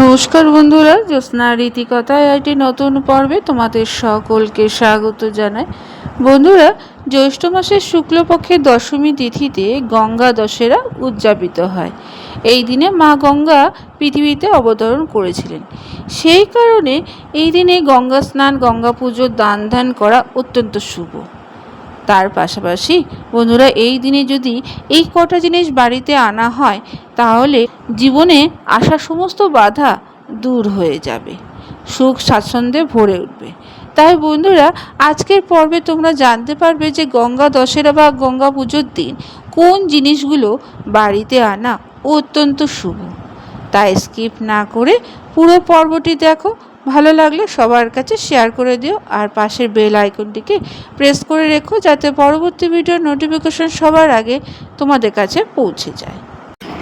নমস্কার বন্ধুরা, জ্যোৎস্না রীতিকথায় একটি নতুন পর্বে তোমাদের সকলকে স্বাগত জানাই। বন্ধুরা, জ্যৈষ্ঠ মাসের শুক্লপক্ষের দশমী তিথিতে গঙ্গা দশেরা উদযাপিত হয়। এই দিনে মা গঙ্গা পৃথিবীতে অবতরণ করেছিলেন। সেই কারণে এই দিনে গঙ্গা স্নান, গঙ্গা পুজো দান ধ্যান করা অত্যন্ত শুভ। তার পাশাপাশি, বন্ধুরা, এই দিনে যদি এই কটা জিনিস বাড়িতে আনা হয়, তাহলে জীবনে আসা সমস্ত বাধা দূর হয়ে যাবে। সুখ স্বাচ্ছন্দ্যে ভরে উঠবে। তাই বন্ধুরা, আজকের পর্বে তোমরা জানতে পারবে যে গঙ্গা দশেরা বা গঙ্গা পুজোর দিন কোন জিনিসগুলো বাড়িতে আনা অত্যন্ত শুভ। তাই স্কিপ না করে পুরো পর্বটি দেখো। ভালো লাগলে সবার কাছে শেয়ার করে দিও আর পাশের বেল আইকনটিকে প্রেস করে রেখো যাতে পরবর্তী ভিডিওর নোটিফিকেশন সবার আগে তোমাদের কাছে পৌঁছে যায়।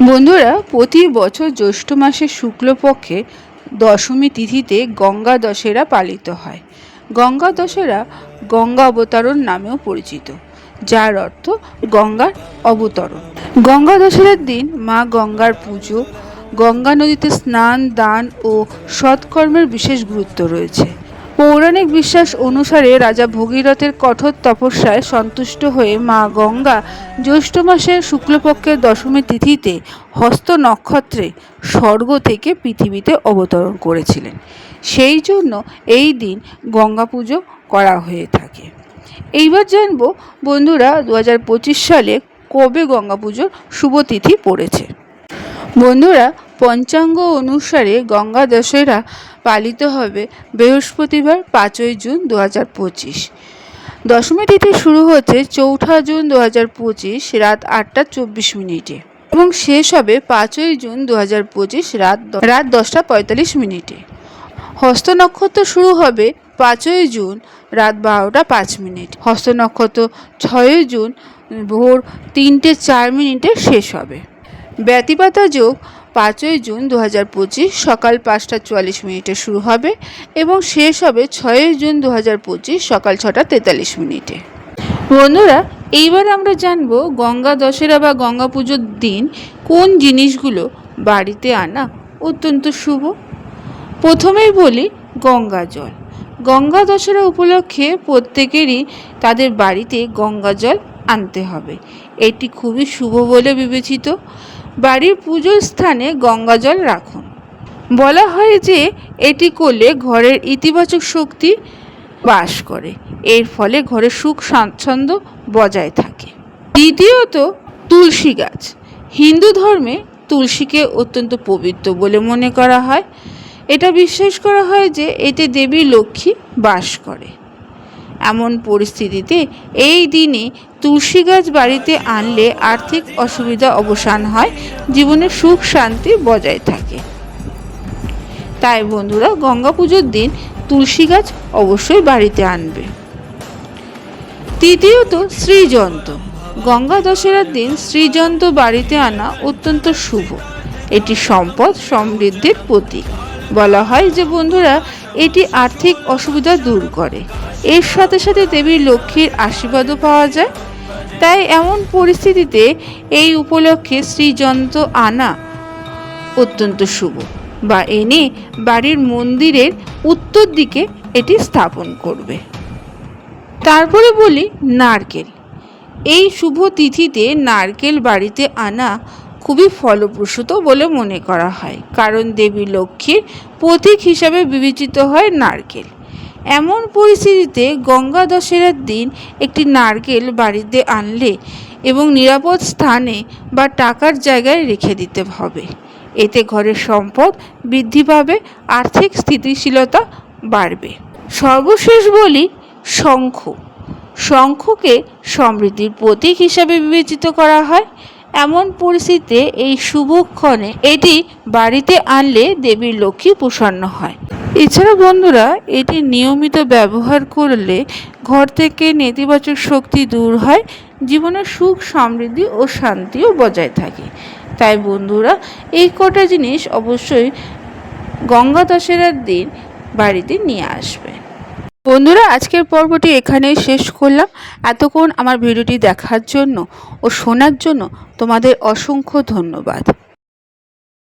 বন্ধুরা, প্রতি বছর জ্যৈষ্ঠ মাসের শুক্লপক্ষে দশমী তিথিতে গঙ্গা দশেরা পালিত হয়। গঙ্গা দশেরা গঙ্গা অবতরণ নামেও পরিচিত, যার অর্থ গঙ্গার অবতরণ। গঙ্গা দশেরার দিন মা গঙ্গার পুজো গঙ্গা নদীতে স্নান, দান ও সৎকর্মের বিশেষ গুরুত্ব রয়েছে। পৌরাণিক বিশ্বাস অনুসারে রাজা ভগীরথের কঠোর তপস্যায় সন্তুষ্ট হয়ে মা গঙ্গা জ্যৈষ্ঠ মাসের শুক্লপক্ষের দশমী তিথিতে হস্ত নক্ষত্রে স্বর্গ থেকে পৃথিবীতে অবতরণ করেছিলেন। সেই জন্য এই দিন গঙ্গা পুজো করা হয়ে থাকে। এইবার জানব, বন্ধুরা দু হাজার পঁচিশ সালে কবে গঙ্গা পুজোর শুভ তিথি পড়েছে। বন্ধুরা, পঞ্চাঙ্গ অনুসারে গঙ্গা দশেরা পালিত হবে বৃহস্পতিবার পাঁচই জুন দু হাজার পঁচিশ। দশমী তিথি শুরু হচ্ছে চৌঠা জুন দু হাজার পঁচিশ রাত আটটা চব্বিশ মিনিটে এবং শেষ হবে পাঁচই জুন দু হাজার পঁচিশ রাত রাত দশটা পঁয়তাল্লিশ মিনিটে। হস্ত নক্ষত্র শুরু হবে পাঁচই জুন রাত বারোটা পাঁচ মিনিট। হস্ত নক্ষত্র ছয়ই জুন ভোর তিনটে চার মিনিটে শেষ হবে। ব্যতিপাতা যোগ পাঁচই জুন দু হাজার পঁচিশ সকাল পাঁচটা চুয়াল্লিশ মিনিটে শুরু হবে এবং শেষ হবে ছয়ই জুন দু হাজার পঁচিশ সকাল ছটা তেতাল্লিশ মিনিটে। বন্ধুরা, এইবার আমরা জানব গঙ্গা দশেরা বা গঙ্গা পুজোর দিন কোন জিনিসগুলো বাড়িতে আনা অত্যন্ত শুভ। প্রথমেই বলি গঙ্গা জল। গঙ্গা দশেরা উপলক্ষে প্রত্যেকেরই তাদের বাড়িতে গঙ্গা জল আনতে হবে। এটি খুবই শুভ বলে বিবেচিত। বাড়ির পুজোর স্থানে গঙ্গা জল রাখুন। বলা হয় যে এটি করলে ঘরের ইতিবাচক শক্তি বাস করে। এর ফলে ঘরে সুখ, স্বাচ্ছন্দ্য বজায় থাকে। দ্বিতীয়ত, তুলসী গাছ। হিন্দু ধর্মে তুলসীকে অত্যন্ত পবিত্র বলে মনে করা হয়। এটা বিশ্বাস করা হয় যে এতে দেবী লক্ষ্মী বাস করে। এমন পরিস্থিতিতে এই দিনে তুলসী গাছ বাড়িতে আনলে আর্থিক অসুবিধা অবসান হয়, জীবনে সুখ শান্তি বজায় থাকে। তাই বন্ধুরা গঙ্গা পুজোর দিন তুলসী গাছ অবশ্যই বাড়িতে আনবে। তৃতীয়ত শ্রীযন্ত্র গঙ্গা দশেরার দিন শ্রীযন্ত্র বাড়িতে আনা অত্যন্ত শুভ। এটি সম্পদ সমৃদ্ধির প্রতীক। বলা হয় যে বন্ধুরা, এটি আর্থিক অসুবিধা দূর করে। এর সাথে সাথে দেবী লক্ষ্মীর আশীর্বাদও পাওয়া যায়। তাই এমন পরিস্থিতিতে এই উপলক্ষে শ্রীযন্ত্র আনা অত্যন্ত শুভ বা এনে বাড়ির মন্দিরের উত্তর দিকে এটি স্থাপন করবে। তারপরে বলি নারকেল। এই শুভ তিথিতে নারকেল বাড়িতে আনা খুবই ফলপ্রসূত বলে মনে করা হয়, কারণ দেবী লক্ষ্মীর প্রতীক হিসাবে বিবেচিত হয় নারকেল। এমন পরিস্থিতিতে গঙ্গা দশেরার দিন একটি নারকেল বাড়িতে আনলে এবং নিরাপদ স্থানে বা টাকার জায়গায় রেখে দিতে হবে। এতে ঘরের সম্পদ বৃদ্ধি পাবে, আর্থিক স্থিতিশীলতা বাড়বে। সর্বশেষ বলি, শঙ্খ। শঙ্খকে সমৃদ্ধির প্রতীক হিসাবে বিবেচিত করা হয়। এমন পরিস্থিতিতে এই শুভক্ষণে এটি বাড়িতে আনলে দেবীর লক্ষ্মী প্রসন্ন হয়। এছাড়া বন্ধুরা, এটি নিয়মিত ব্যবহার করলে ঘর থেকে নেতিবাচক শক্তি দূর হয়, জীবনে সুখ, সমৃদ্ধি ও শান্তিও বজায় থাকে। তাই বন্ধুরা, এই কটা জিনিস অবশ্যই গঙ্গা দশেরার দিন বাড়িতে নিয়ে আসবে। বন্ধুরা, আজকের পর্বটি এখানেই শেষ করলাম। এতক্ষণ আমার ভিডিওটি দেখার জন্য ও শোনার জন্য তোমাদের অসংখ্য ধন্যবাদ।